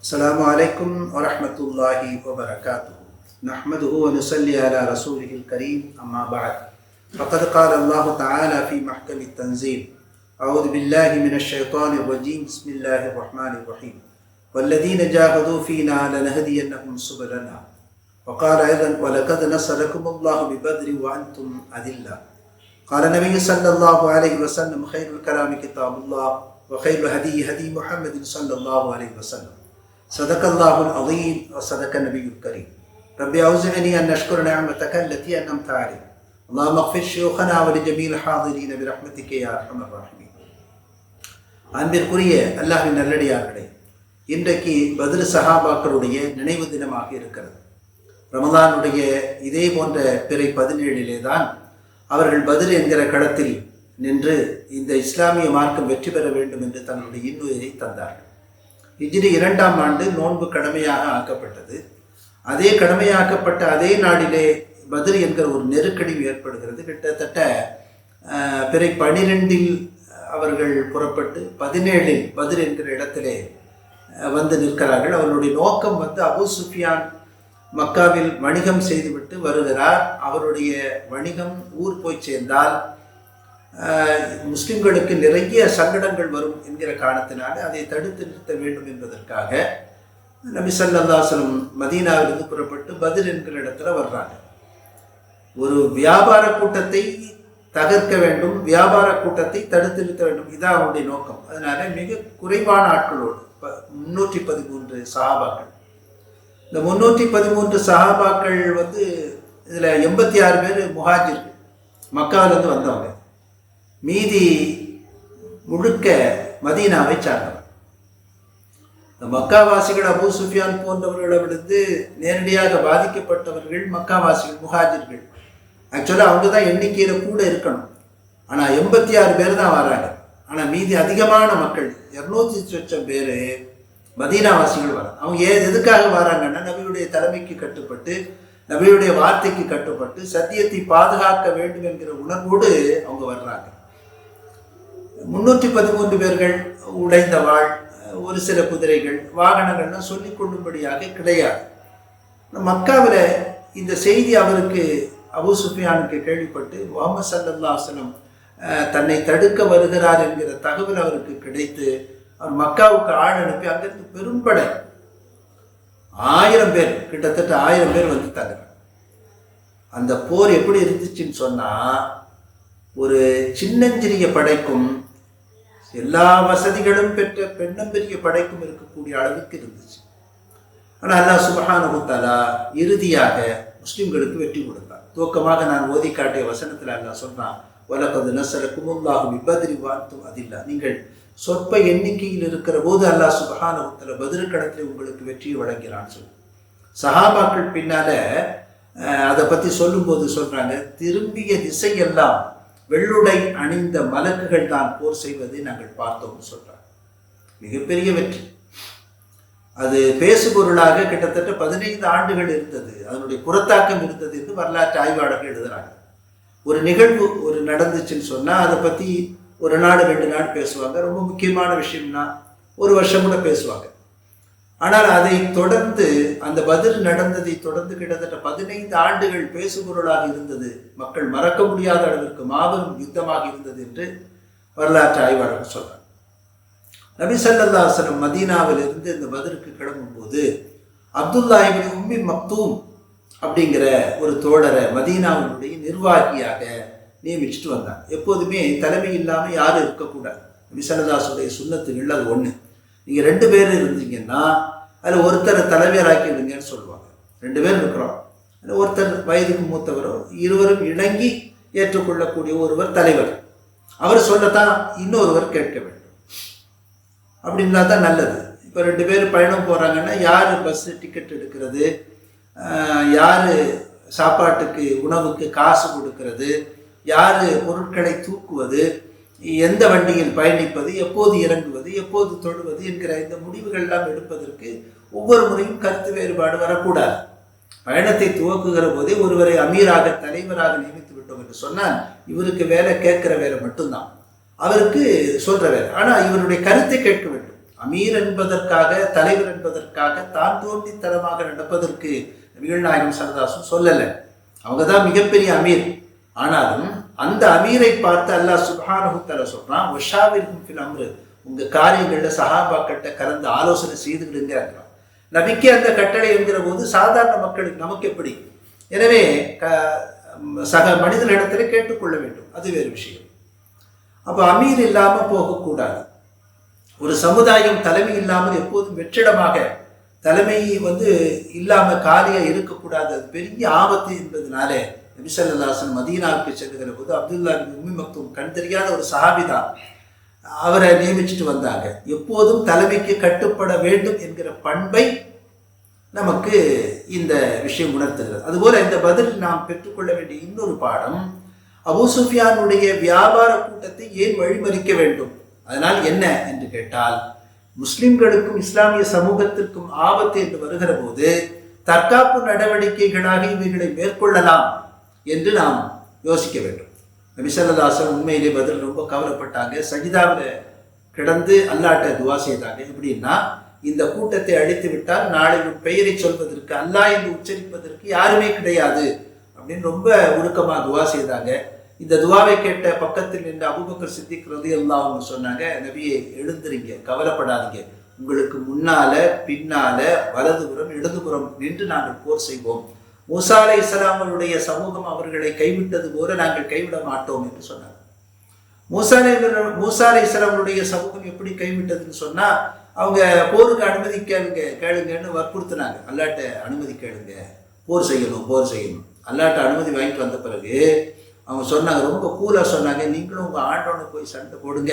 السلام عليكم ورحمة الله وبركاته. نحمده ونصلي على رسوله الكريم أما بعد. فقد قال الله تعالى في محكم التنزيل أعوذ بالله من الشيطان الرجيم. بسم الله الرحمن الرحيم. والذين جاهدوا فينا لنهدينهم سبلنا. وقال أيضا ولقد نصركم الله ببدر وأنتم أذلة. قال النبي صلى الله عليه وسلم خير الكلام كتاب الله وخير الهدي هدي محمد صلى الله عليه وسلم. صدق الله العظيم وصدق النبي الكريم ربي أوزعني أن أشكر نعمتك التي أنعمت علي اللهم اغفر شيوخنا ولجميع الحاضرين برحمتك يا أرحم الراحمين அன்பிற்குரிய அல்லாஹின் நல்லடியார்களே இன்றைக்கு பதில் சஹாபாக்களுடைய நினைவு தினமாக இருக்கிறது ரமதானுடைய இதே போன்ற பிறை பதினேழிலே தான் அவர்கள் பதில் என்கிற களத்தில் நின்று இந்த இஸ்லாமிய மார்க்கம் வெற்றி பெற வேண்டும் என்று தங்களுடைய இன்னுயிரை தந்தார்கள் ஹிஜ்ரி இரண்டாம் ஆண்டு நோன்பு கடமையாக ஆக்கப்பட்டது. அதே கடமையாக்கப்பட்ட அதே நாளிலே பதில் என்கிற ஒரு நெருக்கடி ஏற்படுகிறது. கிட்டத்தட்ட பிறை பனிரெண்டில் அவர்கள் புறப்பட்டு பதினேழில் பதில் என்கிற இடத்திலே வந்து நிற்கிறார்கள். அவருடைய நோக்கம் வந்து அபு சுஃபியான் மக்காவில் வணிகம் செய்துவிட்டு வருகிறார். அவருடைய வணிகம் ஊர் போய் சேர்ந்தால் முஸ்லிம்களுக்கு நிறைய சங்கடங்கள் வரும் என்கிற காரணத்தினால அதை தடுத்து நிறுத்த வேண்டும் என்பதற்காக நபி சல்லாசலம் மதீனாவிலிருந்து புறப்பட்டு பதில் என்கிற இடத்துல வர்றாங்க. ஒரு வியாபார கூட்டத்தை தகர்க்க வேண்டும் வியாபார கூட்டத்தை தடுத்து நிறுத்த வேண்டும். இதான் அவருடைய நோக்கம். அதனால மிக குறைவான ஆட்களோடு ப- முன்னூற்றி பதிமூன்று சஹாபாக்கள். இந்த முன்னூற்றி பதிமூன்று சஹாபாக்கள் வந்து இதில் எண்பத்தி ஆறு பேர் முஹாஜிர்கள். மக்காவிலேருந்து வந்தவங்க. மீதி முழுக்க மதீனாவை சார்ந்தவர். மக்காவாசிகள் அபு சுஃபியான் போன்றவர்களிடமிருந்து நேரடியாக பாதிக்கப்பட்டவர்கள் மக்காவாசிகள் முஹாஜிர்கள். ஆக்சுவலாக அவங்க தான் எண்ணிக்கையில் கூட இருக்கணும். ஆனால் எண்பத்தி ஆறு பேர் தான் வராங்க. ஆனால் மீதி அதிகமான மக்கள் இரநூத்தி சொச்சம் பேர் மதீனாவாசிகள் வராங்க. அவங்க ஏ எதுக்காக வராங்கன்னா நபியுடைய தலைமைக்கு கட்டுப்பட்டு நபியுடைய வார்த்தைக்கு கட்டுப்பட்டு சத்தியத்தை பாதுகாக்க வேண்டும் என்கிற உணர்வோடு அவங்க வர்றாங்க. முன்னூற்றி பதிமூன்று பேர்கள் உடைந்த வாழ் ஒரு சில குதிரைகள் வாகனங்கள்லாம் சொல்லிக் கொள்ளும்படியாக கிடையாது. மக்காவில் இந்த செய்தி அவருக்கு அபு சுஃபியானுக்கு கேள்விப்பட்டு முகமது சல்லல்லா தன்னை தடுக்க வருகிறார் என்கிற தகவல் அவருக்கு கிடைத்து அவர் மக்காவுக்கு ஆள் அனுப்பி அங்கிருந்து பெரும்படை ஆயிரம் பேர் கிட்டத்தட்ட ஆயிரம் பேர் வந்து தங்குறாங்க அந்த போர் எப்படி இருந்துச்சுன்னு சொன்னால் ஒரு சின்னஞ்சிறிய படைக்கும் எல்லா வசதிகளும் பெற்ற பெண்ணும் பெரிய படைக்கும் இருக்கக்கூடிய அளவுக்கு இருந்துச்சு. ஆனால் அல்லாஹ் சுபஹானஹு இறுதியாக முஸ்லிம்களுக்கு வெற்றி கொடுத்தார் துவக்கமாக நான் ஓதி காட்டிய வசனத்தில் அல்லாஹ் சொன்னான் உலகது நசல நசரக்குமுல்லாஹு இப்பதிரி வார்த்தும் அதில்லா. நீங்கள் சொற்ப எண்ணிக்கையில் இருக்கிற போது அல்லாஹ் சுபஹான தஆலா பதிலுக்கடத்தில் உங்களுக்கு வெற்றியை வழங்கிறான்னு சொல்லி. சஹாபாக்கள் பின்னால அதை பற்றி சொல்லும்போது சொல்கிறாங்க திரும்பிய திசையெல்லாம் வெள்ளுடை அணிந்த மலக்குகள் தான் போர் செய்வதை நாங்கள் பார்த்தோம்னு சொல்கிறார் மிகப்பெரிய வெற்றி. அது பேசுபொருளாக கிட்டத்தட்ட பதினைந்து ஆண்டுகள் இருந்தது. அதனுடைய புறத்தாக்கம் இருந்தது என்று வரலாற்று ஆய்வாளர்கள் எழுதுறாங்க. ஒரு நிகழ்வு ஒரு நடந்துச்சுன்னு சொன்னால் அதை பற்றி ஒரு நாடு ரெண்டு நாடு பேசுவாங்க. ரொம்ப முக்கியமான விஷயம்னா ஒரு வருஷம் கூட பேசுவாங்க. ஆனால் அதை தொடர்ந்து அந்த பதில் நடந்ததை தொடர்ந்து கிட்டத்தட்ட பதினைந்து ஆண்டுகள் பேசுபொருளாக இருந்தது. மக்கள் மறக்க முடியாத அளவிற்கு மாபெரும் யுத்தமாக இருந்தது என்று வரலாற்று ஆய்வாளர்கள் சொல்றார். நபி ஸல்லல்லாஹு அலைஹி மதீனாவிலிருந்து இந்த பதிலுக்கு கிளம்பும்போது அப்துல்லா அப்துல்லாஹிபின் உம்மி மக்தூம் அப்படிங்கிற ஒரு தோழரை மதீனாவினுடைய நிர்வாகியாக நியமிச்சுட்டு வந்தாங்க. எப்போதுமே தலைமை இல்லாமல் யாரும் இருக்கக்கூடாது. நபி ஸல்லல்லாஹுடைய சுண்ணத்துகள் அது ஒன்று நீங்கள் ரெண்டு பேர் இருந்தீங்கன்னா அதில் ஒருத்தரை தலைவராக்கிடுங்கன்னு சொல்லுவாங்க. ரெண்டு பேர் இருக்கிறோம். அதில் ஒருத்தர் வயதுக்கு மூத்தவரோ இருவரும் இணங்கி ஏற்றுக்கொள்ளக்கூடிய ஒருவர் தலைவர். அவர் சொல்லத்தான் இன்னொருவர் கேட்க வேண்டும். அப்படி இருந்தால் தான் நல்லது. இப்போ ரெண்டு பேர் பயணம் போகிறாங்கன்னா யார் பஸ்ஸு டிக்கெட் எடுக்கிறது? யார் சாப்பாட்டுக்கு உணவுக்கு காசு கொடுக்கறது? யார் பொருட்களை தூக்குவது? எந்த வண்டியில் பயணிப்பது எப்போது இறங்குவது எப்போது தொழுவது என்கிற இந்த முடிவுகள் எல்லாம் எடுப்பதற்கு ஒவ்வொரு முறையும் கருத்து வேறுபாடு வரக்கூடாது. பயணத்தை துவக்குகிற போதே ஒருவரை அமீராக தலைவராக நியமித்து விட்டோம் என்று சொன்னால் இவருக்கு வேலை கேட்கிற வேலை மட்டும்தான். அவருக்கு சொல்ற வேலை. ஆனால் இவருடைய கருத்தை கேட்க வேண்டும். அமீர் என்பதற்காக தலைவர் என்பதற்காக தான் தோன்றித்தனமாக நடப்பதற்கு நபிகள் நாயகம் சரதாசும் சொல்லலை. அவங்க தான் மிகப்பெரிய அமீர். ஆனாலும் அந்த அமீரை பார்த்து அல்லாஹ் சுப்ஹானஹு தஆலா சொல்றான் வஷாவிற்கும் அம்ரு. உங்க காரியங்கள்ல சஹாபாக்கிட்ட கலந்து ஆலோசனை செய்துக்கிடுங்க இருக்கிறான் நபிக்கு அந்த கட்டளை என்கிற போது சாதாரண மக்களுக்கு நமக்கு எப்படி? எனவே க- சக மனிதனிடத்துல கேட்டுக்கொள்ள வேண்டும். அது வேறு விஷயம். அப்போ அமீர் இல்லாமல் போகக்கூடாது. ஒரு சமுதாயம் தலைமை இல்லாமல் எப்போதும் வெற்றிடமாக தலைமை வந்து இல்லாமல் காரியாக இருக்கக்கூடாது. அது பெரிய ஆபத்து என்பதனாலே நபிசல்லாசன் மதீனாவுக்கு செல்லுகிற போது அப்துல்லா உம்மி மக்தும் கண் தெரியாத ஒரு சஹாபிதான் அவரை நியமிச்சுட்டு வந்தாங்க. எப்போதும் தலைமைக்கு கட்டுப்பட வேண்டும் என்கிற பண்பை நமக்கு இந்த விஷயம் உணர்த்துகிறது. அதுபோல இந்த பதில் நாம் பெற்றுக்கொள்ள வேண்டிய இன்னொரு பாடம் அபு சுஃபியானுடைய வியாபார கூட்டத்தை ஏன் வழிமறிக்க வேண்டும்? அதனால் என்ன என்று கேட்டால் முஸ்லிம்களுக்கும் இஸ்லாமிய சமூகத்திற்கும் ஆபத்து என்று வருகிற போது தற்காப்பு நடவடிக்கைகளாக இவைகளை மேற்கொள்ளலாம். என்று நாம் யோசிக்க வேண்டும். நபிசல்லாசன் உண்மையிலே பதில் ரொம்ப கவலைப்பட்டாங்க. சஜிதாவில் கிடந்து அல்லாட்ட துவா செய்தாங்க. எப்படின்னா இந்த கூட்டத்தை அழித்து விட்டால் நாளை உன் பெயரை சொல்வதற்கு அல்லா என்று உச்சரிப்பதற்கு யாருமே கிடையாது அப்படின்னு ரொம்ப ஒழுக்கமாக துவா செய்தாங்க. இந்த துவாவை கேட்ட பக்கத்தில் நின்று அபுபக்கர் சித்திக் ரதி அவங்க சொன்னாங்க நபியை எழுந்திருங்க கவலைப்படாதீங்க. உங்களுக்கு முன்னால பின்னால வலதுபுறம் இடதுபுறம் நின்று நாங்கள் போர் செய்வோம். மூசா அலை இஸ்லாமருடைய சமூகம் அவர்களை கைவிட்டது போல நாங்கள் கைவிட மாட்டோம் என்று சொன்னார். மூசா அலை மூசா அலை இஸ்லாமருடைய சமூகம் எப்படி கைவிட்டதுன்னு சொன்னால் அவங்க போருக்கு அனுமதி கேளுங்க கேளுங்கன்னு வற்புறுத்தினாங்க. அல்லாட்ட அனுமதி கேளுங்க போர் செய்யணும் போர் செய்யணும். அல்லாட்ட அனுமதி வாங்கிட்டு வந்த பிறகு அவங்க சொன்னாங்க ரொம்ப கூலாக சொன்னாங்க நீங்களும் உங்கள் ஆண்டவனை போய் சண்டை போடுங்க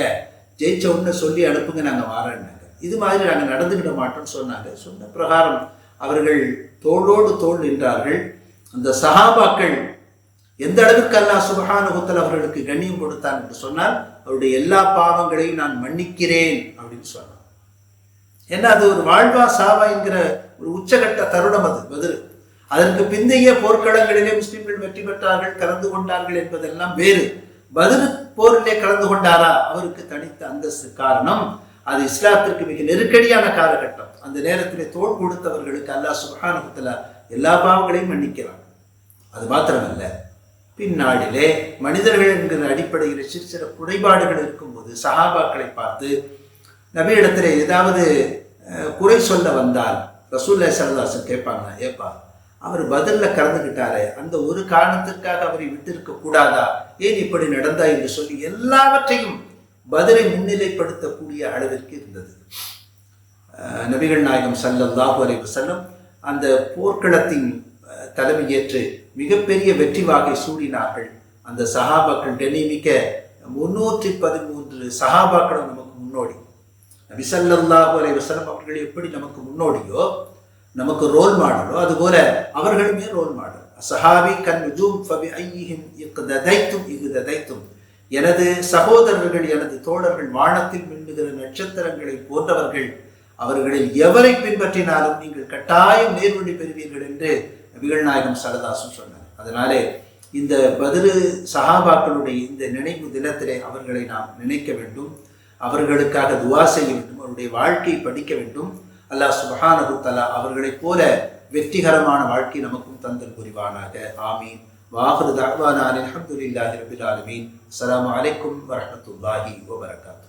ஜெயிச்ச உடனே சொல்லி அனுப்புங்க நாங்கள் வாரேன்னாங்க. இது மாதிரி நாங்கள் நடந்துக்கிட மாட்டோம்னு சொன்னாங்க. சொன்ன பிரகாரம் அவர்கள் தோளோடு தோள் நின்றார்கள். அந்த சஹாபாக்கள் எந்த அளவிற்கு அல்லாஹ் சுபஹானுகுத்தல் அவர்களுக்கு கண்ணியம் கொடுத்தான் என்று சொன்னால் அவருடைய எல்லா பாவங்களையும் நான் மன்னிக்கிறேன் அப்படின்னு சொன்னார். ஏன்னா அது ஒரு வாழ்வா சாவா என்கிற ஒரு உச்சகட்ட தருணம் அது பதில். அதற்கு பிந்தைய போர்க்களங்களிலே முஸ்லிம்கள் வெற்றி பெற்றார்கள் கலந்து கொண்டார்கள் என்பதெல்லாம் வேறு. பதில் போரிலே கலந்து கொண்டாரா? அவருக்கு தனித்த அந்தஸ்து காரணம். அது இஸ்லாத்திற்கு மிக நெருக்கடியான காலகட்டம். அந்த நேரத்தில் தோல் கொடுத்தவர்களுக்கு அல்லாஹ் சுபஹானுகுத்தலா எல்லா பாவங்களையும் மன்னிக்கிறான். அது மாத்திரமல்ல பின்னாளிலே மனிதர்கள் என்கிற அடிப்படையில் சிறு சிறு குறைபாடுகள் இருக்கும்போது சஹாபாக்களை பார்த்து நபியிடத்தில் ஏதாவது குறை சொல்ல வந்தால் ரசூல்லா சரதாசன் கேட்பாங்க ஏப்பா அவர் பதிலில் கலந்துக்கிட்டாரே அந்த ஒரு காரணத்திற்காக அவரை விட்டிருக்க கூடாதா? ஏன் இப்படி நடந்தா என்று சொல்லி எல்லாவற்றையும் பதிலை முன்னிலைப்படுத்தக்கூடிய அளவிற்கு இருந்தது. நபிகள் நாயகம் சல்லல்லாஹு அலைஹி வசல்லம் அந்த போர்க்களத்தின் தலைமையேற்று மிகப்பெரிய வெற்றி வாகை சூடினார்கள். அந்த சஹாபாக்கள் டெனிமிக்க முன்னூற்றி பதிமூன்று சஹாபாக்களும் நமக்கு முன்னோடி. நபி ஸல்லல்லாஹு அலைஹி அவர்கள் எப்படி நமக்கு முன்னோடியோ நமக்கு ரோல் மாடலோ அதுபோல அவர்களுமே ரோல் மாடல் சஹாபி கன் நுஜூம் ஃபபி ஐயிஹிம் இக்ததைத்தும் இக்ததைத்தும் எனது சகோதரர்கள் எனது தோழர்கள் வானத்தில் மின்னுகிற நட்சத்திரங்களை போன்றவர்கள் அவர்களில் எவரை பின்பற்றினாலும் நீங்கள் கட்டாயம் நேர்வழி பெறுவீர்கள் என்று நபிகள் நாயகம் சரதாசும் சொன்னார். அதனாலே இந்த பதிலு சஹாபாக்களுடைய இந்த நினைவு தினத்திலே அவர்களை நாம் நினைக்க வேண்டும். அவர்களுக்காக துவா செய்ய வேண்டும். அவருடைய வாழ்க்கையை படிக்க வேண்டும். அல்லாஹ் சுபஹானது தலா அவர்களைப் போல வெற்றிகரமான வாழ்க்கை நமக்கும் தந்தல் புரிவானாக. ஆமீன். வாஹிரு தஅவானா அல்ஹம்துலில்லாஹி ரபில் ஆலமீன். அலாம் அலைக்கும் வரமத்துல்லாஹி வபரகாத்துஹு